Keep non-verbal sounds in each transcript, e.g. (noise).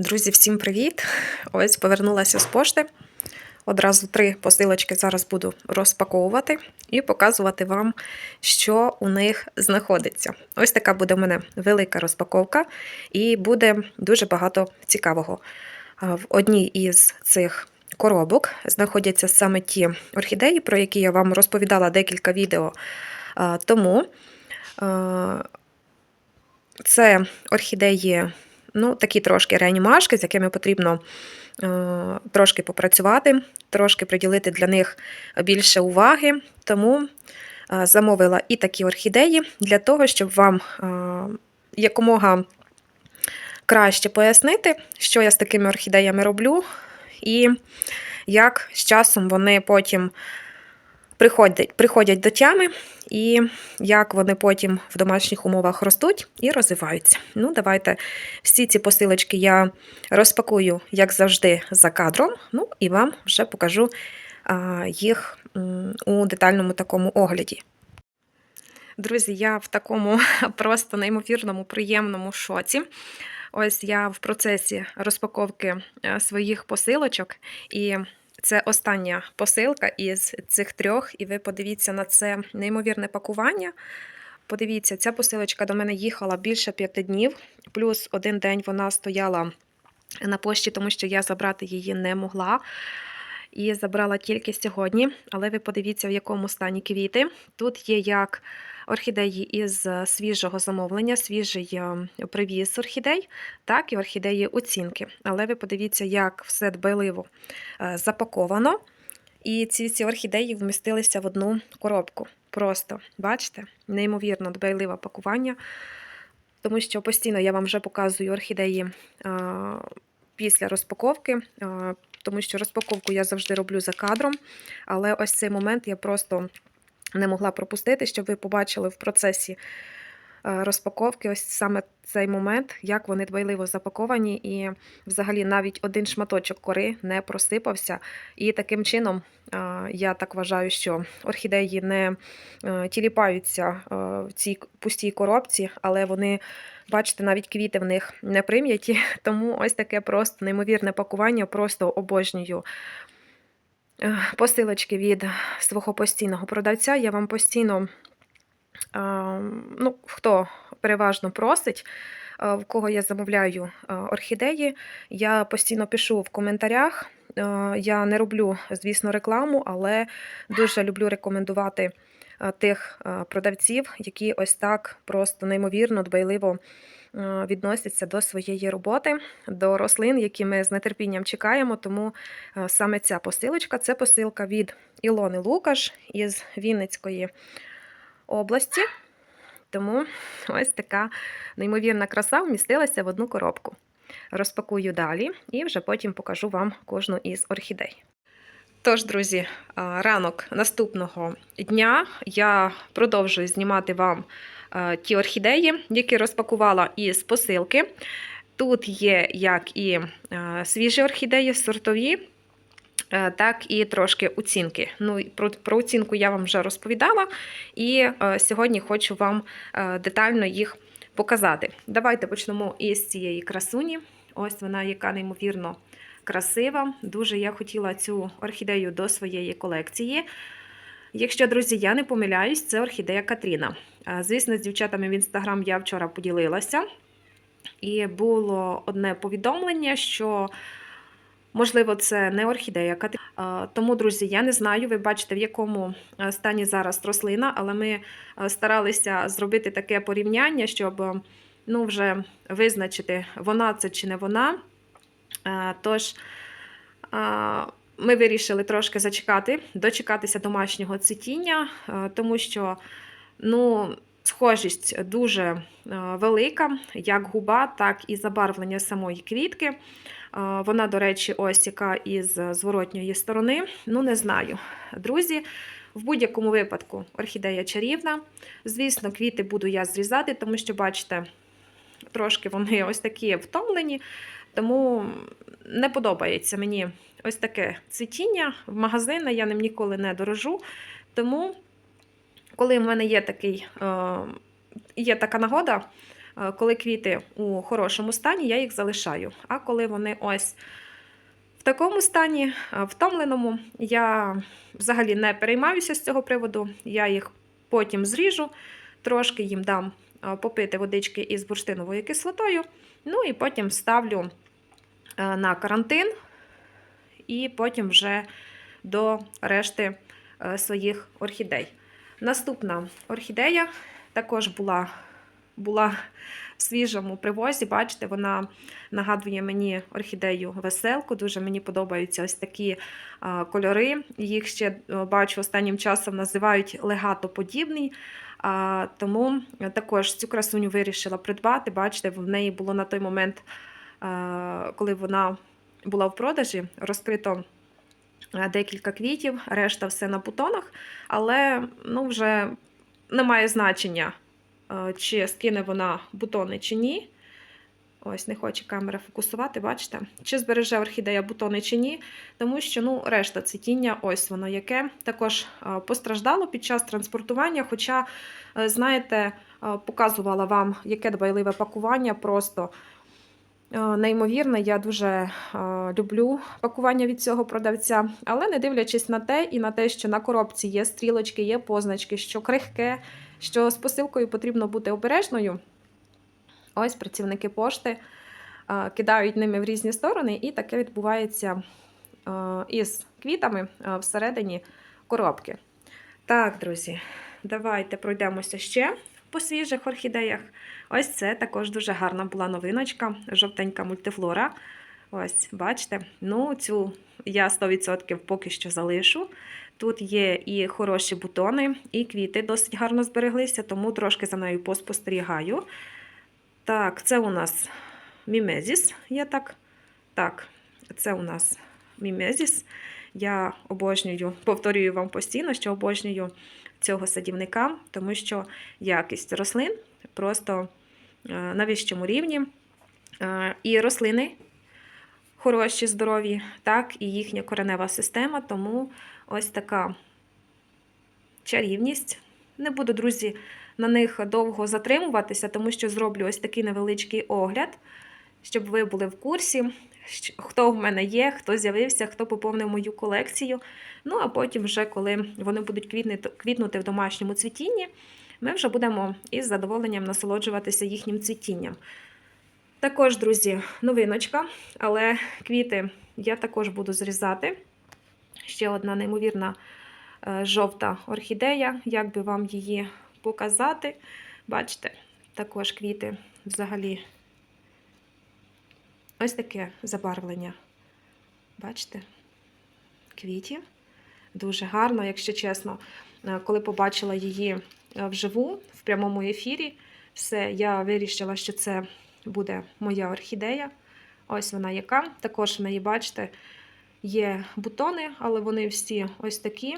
Друзі, всім привіт! Ось повернулася з пошти. Одразу три посилочки зараз буду розпаковувати і показувати вам, що у них знаходиться. Ось така буде в мене велика розпаковка, і буде дуже багато цікавого. В одній із цих коробок знаходяться саме ті орхідеї, про які я вам розповідала декілька відео тому. Це орхідеї ну, такі трошки реанімашки, з якими потрібно е, трошки попрацювати, трошки приділити для них більше уваги. Тому е, замовила і такі орхідеї для того, щоб вам е, якомога краще пояснити, що я з такими орхідеями роблю, і як з часом вони потім приходять, приходять до тями, і як вони потім в домашніх умовах ростуть і розвиваються. Ну, давайте всі ці посилочки я розпакую, як завжди, за кадром. Ну і вам вже покажу їх у детальному такому огляді. Друзі, я в такому (laughs) просто неймовірному, приємному шоці. Ось я в процесі розпаковки е, своїх посилочок, і це остання посилка із цих трьох, і ви подивіться на це неймовірне пакування. Подивіться, ця посилочка до мене їхала більше п'яти днів, плюс один день вона стояла на пошті, тому що я забрати її не могла. І забрала тільки сьогодні, але ви подивіться, в якому стані квіти. Тут є як орхідеї із свіжого замовлення, свіжий е, привіз орхідей, так і орхідеї оцінки. Але ви подивіться, як все дбайливо е, запаковано. І ці всі орхідеї вмістилися в одну коробку. Просто, бачите, неймовірно дбайливе пакування. Тому що постійно я вам вже показую орхідеї після розпаковки, тому що розпаковку я завжди роблю за кадром. Але ось цей момент я просто не могла пропустити, щоб ви побачили в процесі е, розпаковки ось саме цей момент, як вони дбайливо запаковані, і взагалі навіть один шматочок кори не просипався. І таким чином е, я так вважаю, що орхідеї не е, тіліпаються в цій пустій коробці, але вони. Бачите, навіть квіти в них не прим'яті, (laughs) тому ось таке просто неймовірне пакування, просто обожнюю посилочки від свого постійного продавця. Я вам постійно, ну, хто переважно просить, в кого я замовляю орхідеї, я постійно пишу в коментарях. Я не роблю, звісно, рекламу, але дуже люблю рекомендувати тих продавців, які ось так просто неймовірно дбайливо відносяться до своєї роботи, до рослин, які ми з нетерпінням чекаємо. Тому е, саме ця посилочка це посилка від Ілони Лукаш із Вінницької області. Тому ось така неймовірна краса вмістилася в одну коробку. Розпакую далі і вже потім покажу вам кожну із орхідей. Тож, друзі, ранок наступного дня я продовжую знімати вам ті орхідеї, які розпакувала із посилки. Тут є як і свіжі орхідеї, сортові, е, так і трошки оцінки. Ну, про, про оцінку я вам вже розповідала, і е, сьогодні хочу вам е, детально їх показати. Давайте почнемо із цієї красуні. Ось вона, яка неймовірно красива. Дуже я хотіла цю орхідею до своєї колекції. Якщо, друзі, я не помиляюсь, це орхідея Катріна. Звісно, з дівчатами в інстаграм я вчора поділилася, і було одне повідомлення, що. Можливо, це не орхідея Катріна. Тому, друзі, я не знаю. Ви бачите, в якому стані зараз рослина, але ми старалися зробити таке порівняння, щоб ну, вже визначити, вона це чи не вона. Е, Тож е, ми вирішили трошки зачекати, дочекатися домашнього цвітіння, е, тому що ну, схожість дуже велика, як губа, так і забарвлення самої квітки. Вона, до речі, ось яка із зворотньої сторони. Ну, не знаю. Друзі, в будь-якому випадку орхідея чарівна. Звісно, квіти буду я зрізати, тому що, бачите, трошки вони ось такі втомлені. Тому не подобається мені ось таке цвітіння. В магазини я ним ніколи не дорожу. Тому, коли в мене є такий, е, є така нагода, Е, Коли квіти у хорошому стані, я їх залишаю. А коли вони ось в такому стані, е, втомленому, я взагалі не переймаюся з цього приводу. Я їх потім зріжу, трошки їм дам попити водички із бурштиновою кислотою, ну і потім ставлю е, на карантин, і потім вже до решти е, своїх орхідей. Наступна орхідея також була, була в свіжому привозі. Бачите, вона нагадує мені орхідею веселку. Дуже мені подобаються ось такі кольори. Їх ще е, бачу останнім часом називають легатоподібний. Тому також цю красуню вирішила придбати. Бачите, в неї було на той момент, а, коли вона була в продажі, розкрито е, декілька квітів, решта все на бутонах, але ну, вже немає значення, е, чи скине вона бутони чи ні. Ось, не хоче камера фокусувати, бачите? Чи збереже орхідея бутони чи ні, тому що ну, решта цвітіння, ось воно яке, також е, постраждало під час транспортування. Хоча, е, знаєте, е, показувала вам, яке дбайливе пакування, просто неймовірне. Я дуже люблю пакування від цього продавця, але не дивлячись на те і на те, що на коробці є стрілочки, є позначки, що крихке, що з посилкою потрібно бути обережною. Ось працівники пошти е, кидають ними в різні сторони, і таке відбувається е, із квітами е, всередині коробки. Так, друзі, давайте пройдемося ще по свіжих орхідеях. Ось це також дуже гарна була новиночка, жовтенька мультифлора. Ось, бачите, ну цю я 100% поки що залишу. Тут є і хороші бутони, і квіти досить гарно збереглися, тому трошки за нею поспостерігаю. Так, це у нас мімезіс. Я так. Так, це у нас мімезіс. Я обожнюю, повторюю вам постійно, що обожнюю цього садівника, тому що якість рослин просто е, на вищому рівні. Е, І рослини хороші, здорові, так, і їхня коренева система, тому ось така чарівність. Не буду, друзі, на них довго затримуватися, тому що зроблю ось такий невеличкий огляд, щоб ви були в курсі, хто в мене є, хто з'явився, хто поповнив мою колекцію. Ну, а потім, вже коли вони будуть квітнути- в домашньому цвітінні, ми вже будемо із задоволенням насолоджуватися їхнім цвітінням. Також, друзі, новиночка, але квіти я також буду зрізати. Ще одна неймовірна е, жовта орхідея. Як би вам її показати? Бачите, також квіти взагалі ось таке забарвлення. Бачите? Квітів. Дуже гарно, якщо чесно. Е, Коли побачила її е, вживу в прямому ефірі, все, я вирішила, що це буде моя орхідея. Ось вона яка. Також в неї, бачите, є бутони, але вони всі ось такі.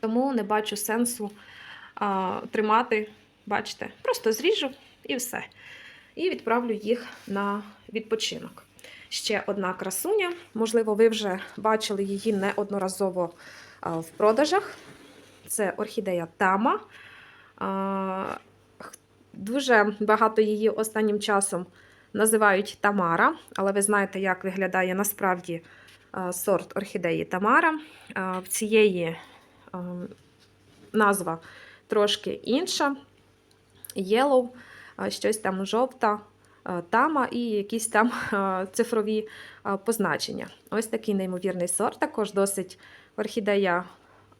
Тому не бачу сенсу а, тримати, бачите, просто зріжу і все. І відправлю їх на відпочинок. Ще одна красуня. Можливо, ви вже бачили її неодноразово в продажах. Це орхідея Тама. Дуже багато її останнім часом називають Тамара, але ви знаєте, як виглядає насправді сорт орхідеї Тамара. В цієї назва трошки інша. Yellow, щось там жовта, тама і якісь там цифрові позначення. Ось такий неймовірний сорт. Також досить орхідея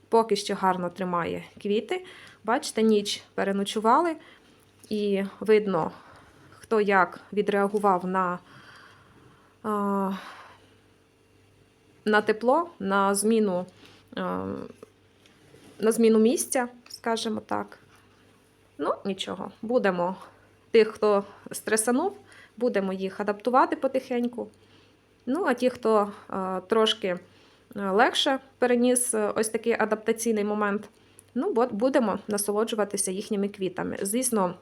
поки що гарно тримає квіти. Бачите, ніч переночували, і видно, хто як відреагував на, на тепло, на зміну, на зміну місця, скажімо так. Ну, нічого, будемо тих, хто стресанув, будемо їх адаптувати потихеньку. Ну, а ті, хто а, трошки е, легше переніс е, ось такий адаптаційний момент, ну, бо будемо насолоджуватися їхніми квітами. Звісно,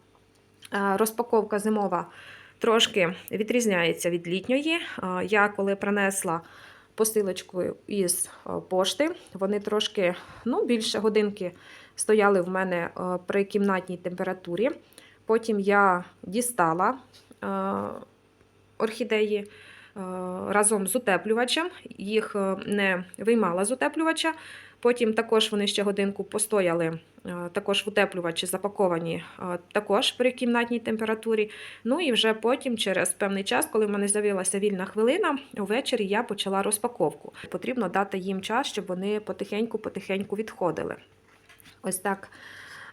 е, розпаковка зимова трошки відрізняється від літньої. Е, Я коли принесла посилочкою із е, пошти, вони трошки ну, більше годинки стояли в мене е, при кімнатній температурі. Потім я дістала е, орхідеї е, разом з утеплювачем, їх не виймала з утеплювача. Потім також вони ще годинку постояли, також в утеплювачі запаковані також при кімнатній температурі. Ну і вже потім, через певний час, коли в мене з'явилася вільна хвилина, увечері я почала розпаковку. Потрібно дати їм час, щоб вони потихеньку-потихеньку відходили. Ось так е,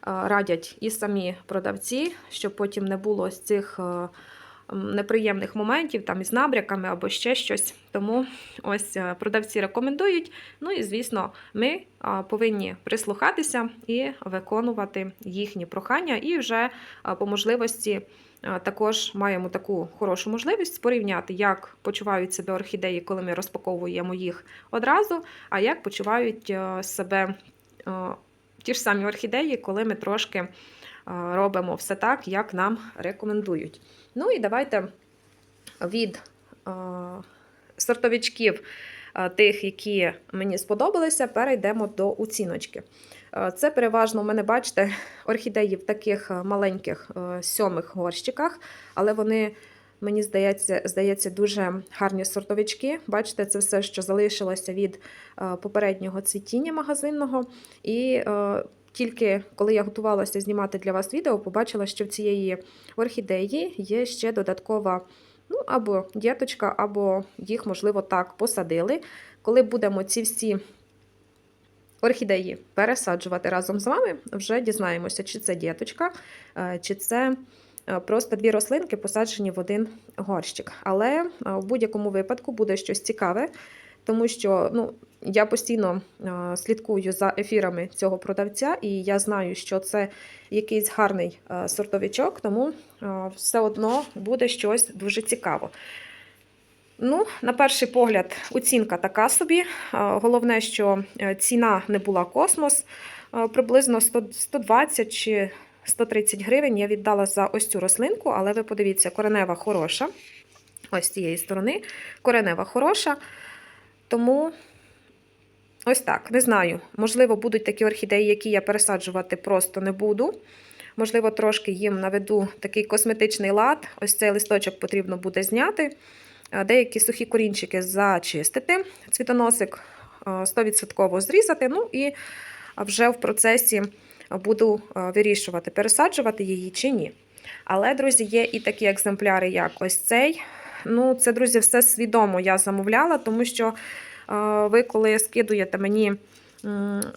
радять і самі продавці, щоб потім не було ось цих е, неприємних моментів там із набряками або ще щось. Тому ось е, продавці рекомендують. Ну і звісно, ми повинні прислухатися і виконувати їхні прохання, і вже по можливості. Також маємо таку хорошу можливість порівняти, як почувають себе орхідеї, коли ми розпаковуємо їх одразу, а як почувають себе ті ж самі орхідеї, коли ми трошки е, робимо все так, як нам рекомендують. Ну і давайте від е, сортовичків е, тих, які мені сподобалися, перейдемо до оціночки. Це переважно у мене, бачите, орхідеї в таких маленьких сьомих горщиках, але вони. Мені здається, здається, дуже гарні сортовички. Бачите, це все, що залишилося від е, попереднього цвітіння магазинного. І е, тільки коли я готувалася знімати для вас відео, побачила, що в цієї орхідеї є ще додаткова ну, або діточка, або їх, можливо, так посадили. Коли будемо ці всі орхідеї пересаджувати разом з вами, вже дізнаємося, чи це діточка, е, чи це просто дві рослинки посаджені в один горщик. Але е, в будь-якому випадку буде щось цікаве, тому що ну, я постійно е, слідкую за ефірами цього продавця, і я знаю, що це якийсь гарний е, сортовичок, тому е, все одно буде щось дуже цікаво. Ну, на перший погляд, оцінка така собі. Е, Головне, що е, ціна не була космос. Е, Приблизно 120 чи 130 гривень я віддала за ось цю рослинку, але ви подивіться, коренева хороша. Ось з цієї сторони. Коренева хороша. Тому ось так, не знаю. Можливо, будуть такі орхідеї, які я пересаджувати просто не буду. Можливо, трошки їм наведу такий косметичний лад. Ось цей листочок потрібно буде зняти. Е, Деякі сухі корінчики зачистити, цвітоносик е, 100% зрізати. Ну і вже в процесі буду е, вирішувати, пересаджувати її чи ні. Але, друзі, є і такі екземпляри, як ось цей. Ну, це, друзі, все свідомо я замовляла, тому що е, ви, коли скидуєте мені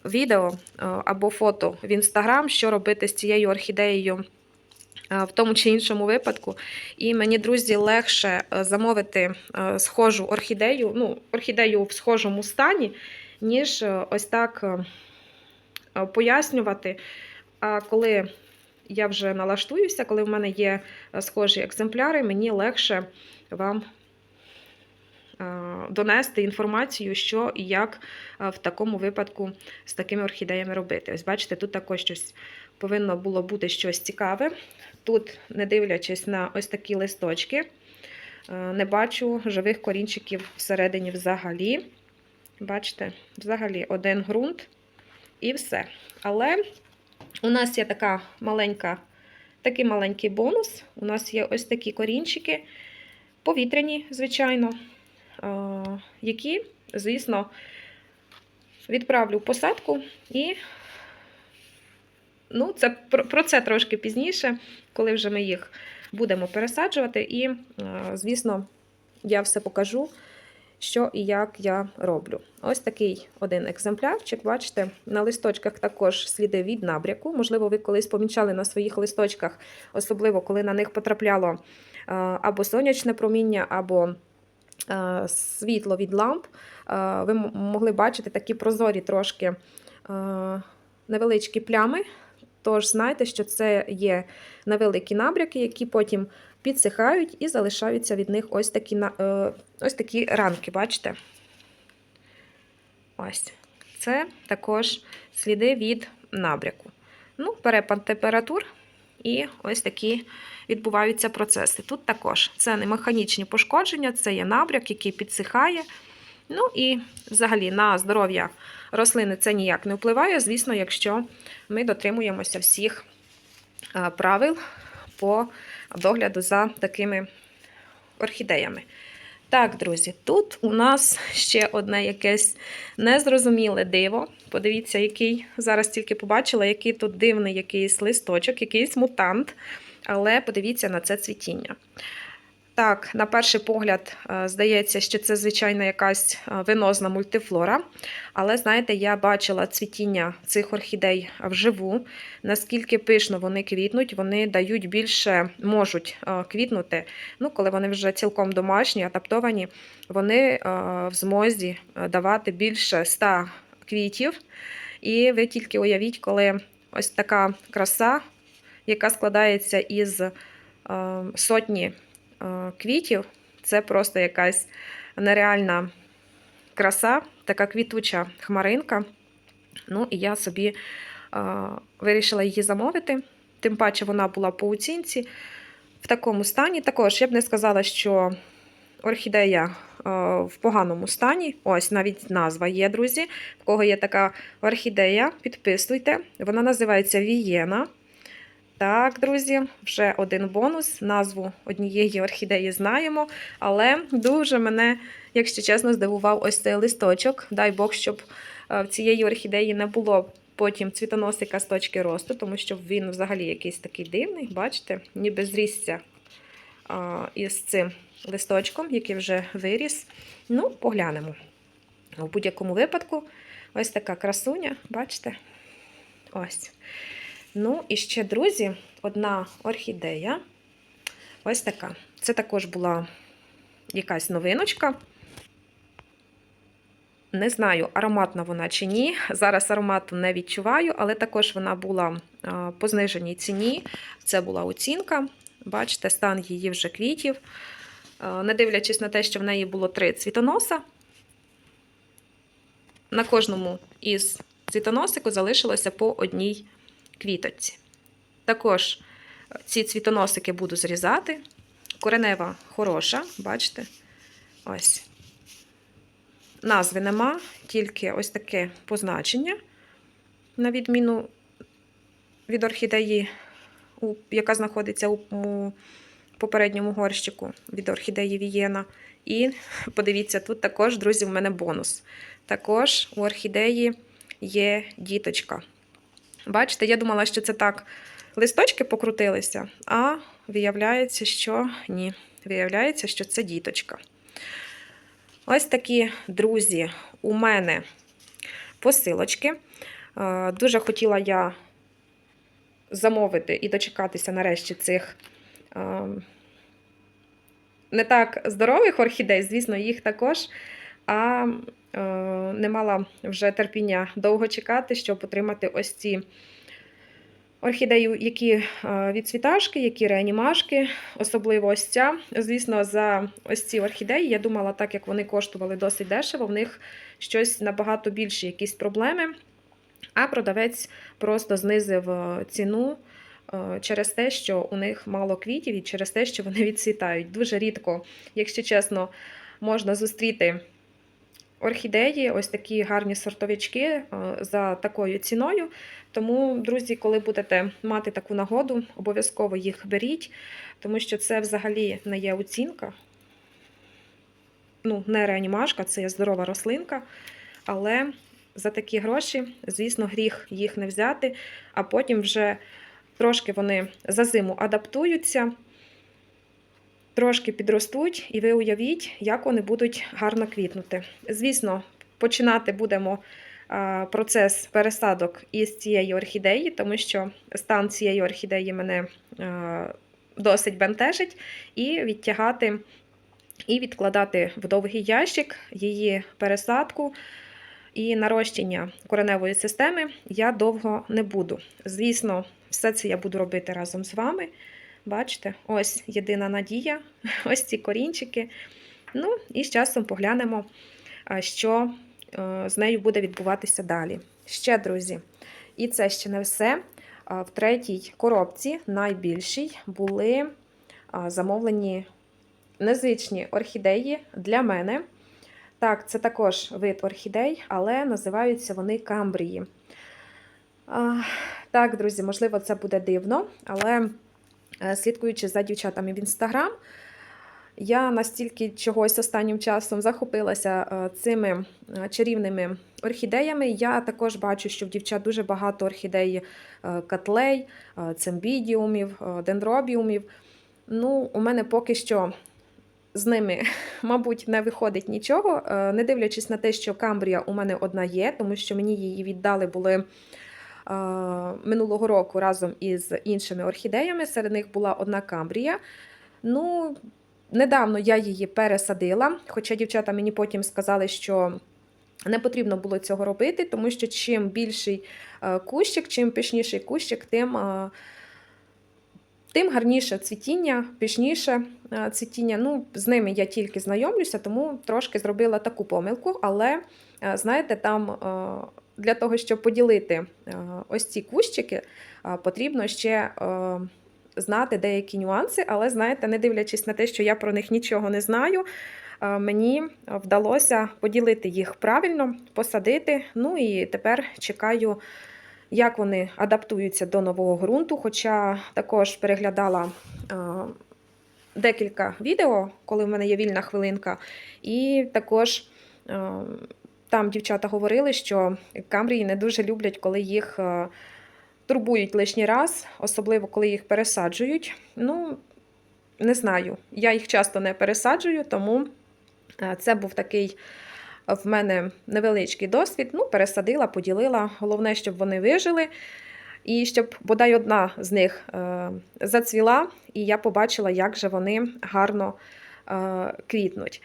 відео е, або фото в інстаграм, що робити з цією орхідеєю в тому чи іншому випадку. І мені, друзі, легше замовити схожу орхідею, ну, орхідею в схожому стані, ніж ось так пояснювати. А коли я вже налаштуюся, коли в мене є е, схожі екземпляри, мені легше вам е, донести інформацію, що і як е, в такому випадку з такими орхідеями робити. Ось бачите, тут також щось повинно було бути щось цікаве. Тут, не дивлячись на ось такі листочки, е, не бачу живих корінчиків всередині взагалі. Бачите, взагалі один ґрунт і все. Але у нас є така маленька, такий маленький бонус. У нас є ось такі корінчики, повітряні, звичайно, які, звісно, відправлю в посадку і ну, це про, це трошки пізніше, коли вже ми їх будемо пересаджувати. І, звісно, я все покажу, що і як я роблю. Ось такий один екземплярчик. Бачите, на листочках також сліди від набряку. Можливо, ви колись помічали на своїх листочках, особливо коли на них потрапляло або сонячне проміння, або світло від ламп. Ви могли бачити такі прозорі трошки невеличкі плями. Тож знайте, що це є невеликі набряки, які потім підсихають і залишаються від них ось такі, е, ось такі ранки, бачите? Ось. Це також сліди від набряку. Ну, перепад температур і ось такі відбуваються процеси. Тут також це не механічні пошкодження, це є набряк, який підсихає. Ну і взагалі на здоров'я рослини це ніяк не впливає, звісно, якщо ми дотримуємося всіх е, правил по догляду за такими орхідеями. Так, друзі, тут у нас ще одне якесь незрозуміле диво. Подивіться, який зараз тільки побачила, який тут дивний якийсь листочок, якийсь мутант. Але подивіться на це цвітіння. Так, на перший погляд, е, здається, що це звичайно якась е, венозна мультифлора. Але знаєте, я бачила цвітіння цих орхідей вживу. Наскільки пишно вони квітнуть, вони дають більше, можуть е, квітнути. Ну, коли вони вже цілком домашні, адаптовані, вони в змозі давати більше 100 квітів. І ви тільки уявіть, коли ось така краса, яка складається із сотні квітів, це просто якась нереальна краса, така квітуча хмаринка. Ну, і я собі е, вирішила її замовити. Тим паче вона була по оцінці в такому стані. Також я б не сказала, що орхідея е, в поганому стані. Ось навіть назва є, друзі. В кого є така орхідея, підписуйте. Вона називається Вієна. Так, друзі, вже один бонус. Назву однієї орхідеї знаємо, але дуже мене, якщо чесно, здивував ось цей листочок. Дай Бог, щоб е, в цієї орхідеї не було потім цвітоносика з точки росту, тому що він взагалі якийсь такий дивний, бачите, ніби зрісся із цим листочком, який вже виріс. Ну, поглянемо. В будь-якому випадку, ось така красуня, бачите? Ось. Ну, і ще, друзі, одна орхідея. Ось така. Це також була якась новиночка. Не знаю, ароматна вона чи ні. Зараз аромату не відчуваю, але також вона була по зниженій ціні. Це була оцінка. Бачите, стан її вже квітів. Не дивлячись на те, що в неї було три цвітоноса. На кожному із цвітоносику залишилося по одній квіточці. Також ці цвітоносики буду зрізати. Коренева хороша, бачите? Ось. Назви нема, тільки ось таке позначення, на відміну від орхідеї, яка знаходиться у, попередньому горщику від орхідеї Вієна. І подивіться, тут також, друзі, в мене бонус. Також у орхідеї є діточка. Бачите, я думала, що це так листочки покрутилися, а виявляється, що ні. Виявляється, що це діточка. Ось такі, друзі, у мене посилочки. Е, Дуже хотіла я замовити і дочекатися нарешті цих е, не так здорових орхідей, звісно, їх також. А е, не мала вже терпіння довго чекати, щоб отримати ось ці орхідеї, які е, відцвіташки, які реанімашки, особливо ось ця. Звісно, за ось ці орхідеї я думала, так як вони коштували досить дешево, в них щось набагато більше, якісь проблеми. А продавець просто знизив е, ціну через те, що у них мало квітів і через те, що вони (laughs) відцвітають. Дуже рідко, якщо чесно, можна зустріти орхідеї, ось такі гарні сортовички е, за такою ціною. Тому, друзі, коли будете мати таку нагоду, обов'язково їх беріть, тому що це взагалі не є оцінка. Ну, не реанімашка, це є здорова рослинка. Але за такі гроші, звісно, гріх їх не взяти, а потім вже трошки вони за зиму адаптуються, трошки підростуть, і ви уявіть, як вони будуть гарно квітнути. Звісно, починати будемо процес пересадок із цієї орхідеї, тому що стан цієї орхідеї мене досить бентежить, і відтягати і відкладати в довгий ящик її пересадку і нарощення кореневої системи я довго не буду. Звісно, все це я буду робити разом з вами. Бачите, ось єдина надія, (laughs) ось ці корінчики. Ну, і з часом поглянемо, що е, з нею буде відбуватися далі. Ще, друзі, і це ще не все. В третій коробці, найбільшій, були замовлені незвичні орхідеї для мене. Так, це також вид орхідей, але називаються вони камбрії. Так, друзі, можливо, це буде дивно, але Слідкуючи за дівчатами в інстаграм, я настільки чогось останнім часом захопилася е, цими е, чарівними орхідеями. Я також бачу, що в дівчат дуже багато орхідей е, котлей, е, цимбідіумів, е, дендробіумів. Ну, у мене поки що з ними, (laughs) мабуть, не виходить нічого, Е, не дивлячись на те, що камбрія у мене одна є, тому що мені її віддали були е, минулого року разом із іншими орхідеями. Серед них була одна камбрія. Ну, недавно я її пересадила, хоча дівчата мені потім сказали, що не потрібно було цього робити, тому що чим більший е, кущик, чим пишніший кущик, тим. е, Тим гарніше цвітіння, пішніше е, цвітіння. Ну, з ними я тільки знайомлюся, тому трошки зробила таку помилку. Але, знаєте, там для того, щоб поділити е, ось ці кущики, е, потрібно ще е, знати деякі нюанси. Але, знаєте, не дивлячись на те, що я про них нічого не знаю, мені вдалося поділити їх правильно, посадити. Ну і тепер чекаю як вони адаптуються до нового ґрунту. Хоча також переглядала декілька відео, коли в мене є вільна хвилинка, і також там дівчата говорили, що камрії не дуже люблять, коли їх е, турбують лишній раз, особливо коли їх пересаджують. Ну, не знаю, я їх часто не пересаджую, тому е, це був такий в мене невеличкий досвід. Ну, пересадила, поділила. Головне, щоб вони вижили. І щоб бодай одна з них е, зацвіла, і я побачила, як же вони гарно квітнуть.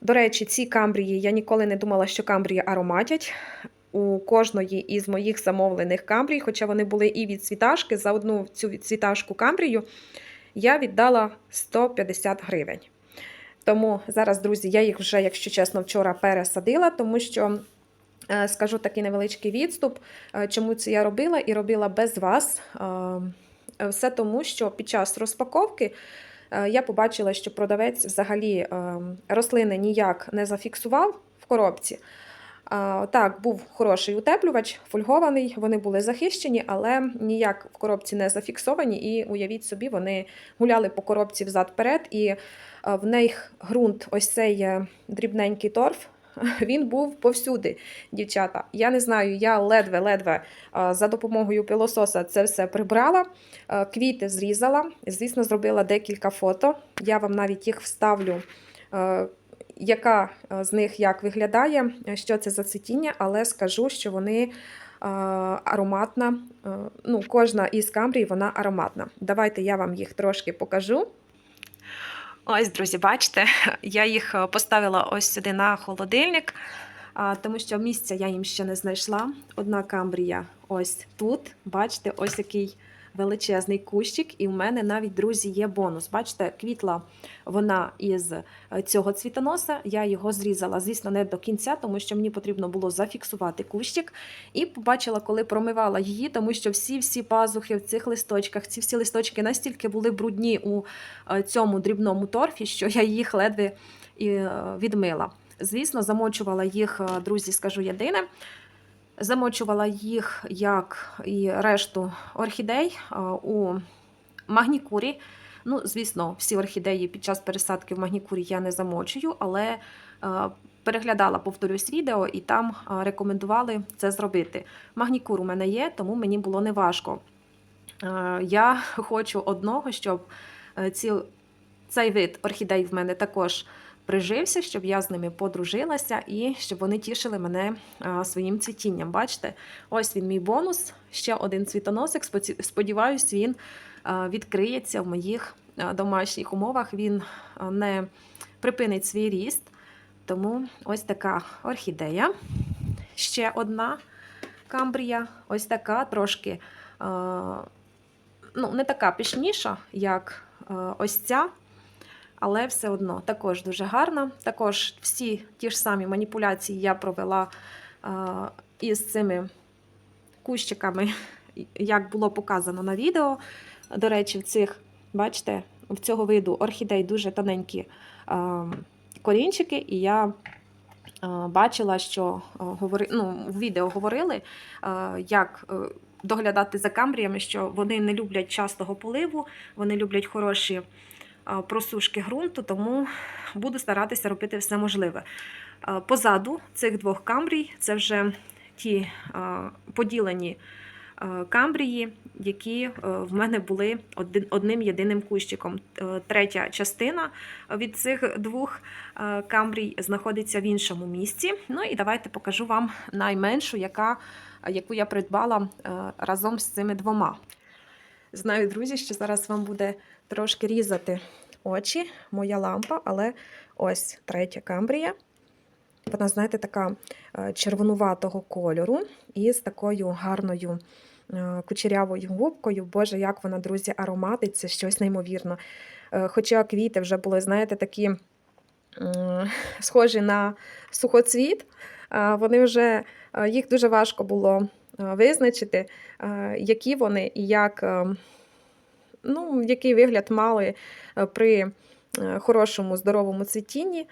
До речі, ці камбрії я ніколи не думала, що камбрії ароматять. У кожної із моїх замовлених камбрій, хоча вони були і від цвіташки, за одну цю цвіташку камбрію я віддала 150 гривень. Тому зараз, друзі, я їх вже, якщо чесно, вчора пересадила, тому що е, скажу такий невеличкий відступ, е, чому це я робила і робила без вас. Е, Все тому, що під час розпаковки я побачила, що продавець взагалі е, рослини ніяк не зафіксував в коробці. Так, був хороший утеплювач, фольгований, вони були захищені, але ніяк в коробці не зафіксовані. І уявіть собі, вони гуляли по коробці взад-перед, і е, в них ґрунт, ось цей е, дрібненький торф. (laughs) Він був повсюди, дівчата. Я не знаю, я ледве-ледве за допомогою пилососа це все прибрала, квіти зрізала. Звісно, зробила декілька фото. Я вам навіть їх вставлю, яка з них як виглядає, що це за цвітіння, але скажу, що вони ароматна. Ну, кожна із камбрій вона ароматна. Давайте я вам їх трошки покажу. Ось, друзі, бачите, (laughs) я їх е, поставила ось сюди на холодильник, тому що місця я їм ще не знайшла. Одна камбрія ось тут. Бачите, ось який величезний кущик, і в мене навіть, друзі, є бонус. Бачите, квітла вона із е, цього цвітоноса. Я його зрізала, звісно, не до кінця, тому що мені потрібно було зафіксувати кущик. І побачила, коли промивала її, тому що всі-всі пазухи в цих листочках, ці всі листочки настільки були брудні у е, цьому дрібному торфі, що я їх ледве е, відмила. Звісно, замочувала їх, друзі, скажу єдине. Замочувала їх, як і решту орхідей е, у магнікурі. Ну, звісно, всі орхідеї під час пересадки в магнікурі я не замочую, але е, переглядала, повторюсь, відео, і там е, рекомендували це зробити. Магнікур у мене є, тому мені було неважко. Я (laughs) хочу одного, щоб ці, цей вид орхідей в мене також прижився, щоб я з ними подружилася і щоб вони тішили мене своїм цвітінням. Бачите, ось він мій бонус. Ще один цвітоносик. Сподіваюсь, він відкриється в моїх домашніх умовах. Він не припинить свій ріст. Тому ось така орхідея. Ще одна камбрія, ось така трошки. Ну, не така пішніша, як ось ця але все одно також дуже гарна. Також всі ті ж самі маніпуляції я провела із цими кущиками, (laughs) як було показано на відео. До речі, в цих, бачите, в цього виду орхідей дуже тоненькі корінчики, і я бачила, що говори, ну, в відео говорили, як е, доглядати за камбріями, що вони не люблять частого поливу, вони люблять хороші просушки ґрунту, тому буду старатися робити все можливе. Позаду цих двох камбрій це вже ті поділені камбрії, які е, в мене були одним єдиним кущиком. Е, Третя частина від цих двох камбрій знаходиться в іншому місці. Ну і давайте покажу вам найменшу, яка, яку я придбала е, разом з цими двома. Знаю, друзі, що зараз вам буде трошки різати очі, моя лампа, але ось третя камбрія. Вона, знаєте, така е, червонуватого кольору і з такою гарною е, кучерявою губкою. Боже, як вона, друзі, ароматить, це щось неймовірно. Е, Хоча квіти вже були, знаєте, такі схожі на сухоцвіт, вони вже їх дуже важко було визначити, які вони і як, е, ну, який вигляд мали е, при е, хорошому здоровому цвітінні.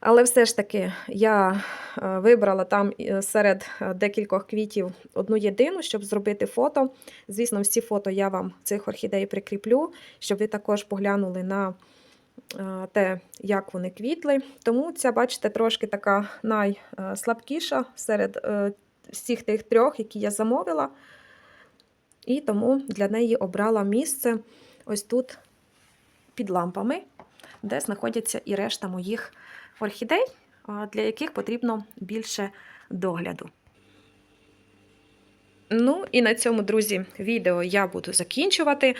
Але все ж таки я е, вибрала там серед декількох квітів одну єдину, щоб зробити фото. Звісно, всі фото я вам цих орхідей прикріплю, щоб ви також поглянули на те, як вони квітли. Тому ця, бачите, трошки така найслабкіша серед всіх тих трьох, які я замовила. І тому для неї обрала місце ось тут під лампами, де знаходяться і решта моїх орхідей, для яких потрібно більше догляду. Ну і на цьому, друзі, відео я буду закінчувати.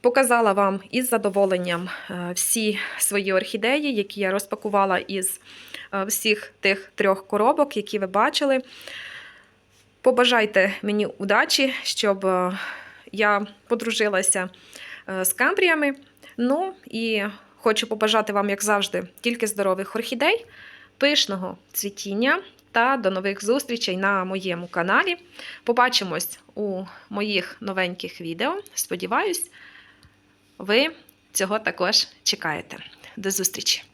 Показала вам із задоволенням е, всі свої орхідеї, які я розпакувала із е, всіх тих трьох коробок, які ви бачили. Побажайте мені удачі, щоб е, я подружилася е, з камбріями. Ну і хочу побажати вам, як завжди, тільки здорових орхідей, пишного цвітіння та до нових зустрічей на моєму каналі. Побачимось у моїх новеньких відео. Сподіваюсь, ви цього також чекаєте. До зустрічі!